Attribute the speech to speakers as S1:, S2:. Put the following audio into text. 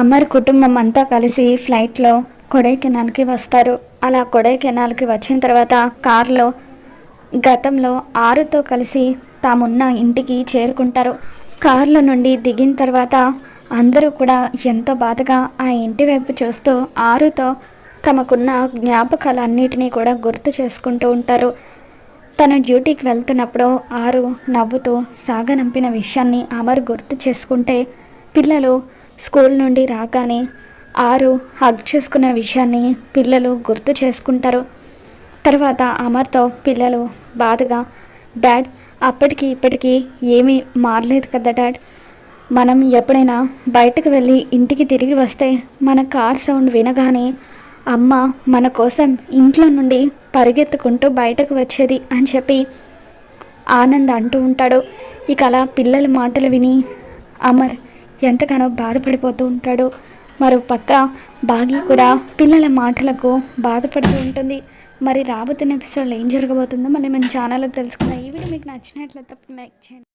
S1: అమర్ కుటుంబం అంతా కలిసి ఫ్లైట్లో కొడైకెనాల్కి వస్తారు. అలా కొడైకెనాల్కి వచ్చిన తర్వాత కారులో గతంలో ఆరుతో కలిసి తామున్న ఇంటికి చేరుకుంటారు. కారులో నుండి దిగిన తర్వాత అందరూ కూడా ఎంతో బాధగా ఆ ఇంటి వైపు చూస్తూ ఆరుతో తమకున్న జ్ఞాపకాలన్నిటినీ కూడా గుర్తు చేసుకుంటూ ఉంటారు. తన డ్యూటీకి వెళ్తున్నప్పుడు ఆరు నవ్వుతూ సాగనంపిన విషయాన్ని అమర్ గుర్తు చేసుకుంటే పిల్లలు స్కూల్ నుండి రాగానే ఆరు హగ్ చేసుకున్న విషయాన్ని పిల్లలు గుర్తు చేసుకుంటారు. తర్వాత అమర్తో పిల్లలు బాధగా డాడ్ అప్పటికి ఇప్పటికీ ఏమీ మారలేదు కదా డాడ్? మనం ఎప్పుడైనా బయటకు వెళ్ళి ఇంటికి తిరిగి వస్తే మన కార్ సౌండ్ వినగానే అమ్మ మన కోసం ఇంట్లో నుండి పరిగెత్తుకుంటూ బయటకు వచ్చేది అని చెప్పి ఆనంద్ అంటూ ఉంటాడు. ఇక అలా పిల్లల మాటలు విని అమర్ ఎంతగానో బాధపడిపోతూ ఉంటాడు. మరో పక్క బాగి కూడా పిల్లల మాటలకు బాధపడుతూ ఉంటుంది. మరి రాబోతున్న ఎపిసోడ్లో ఏం జరగబోతుందో మళ్ళీ మన ఛానల్లో తెలుసుకున్న ఈ వీడియో మీకు నచ్చినట్లయితే లైక్ చేయండి.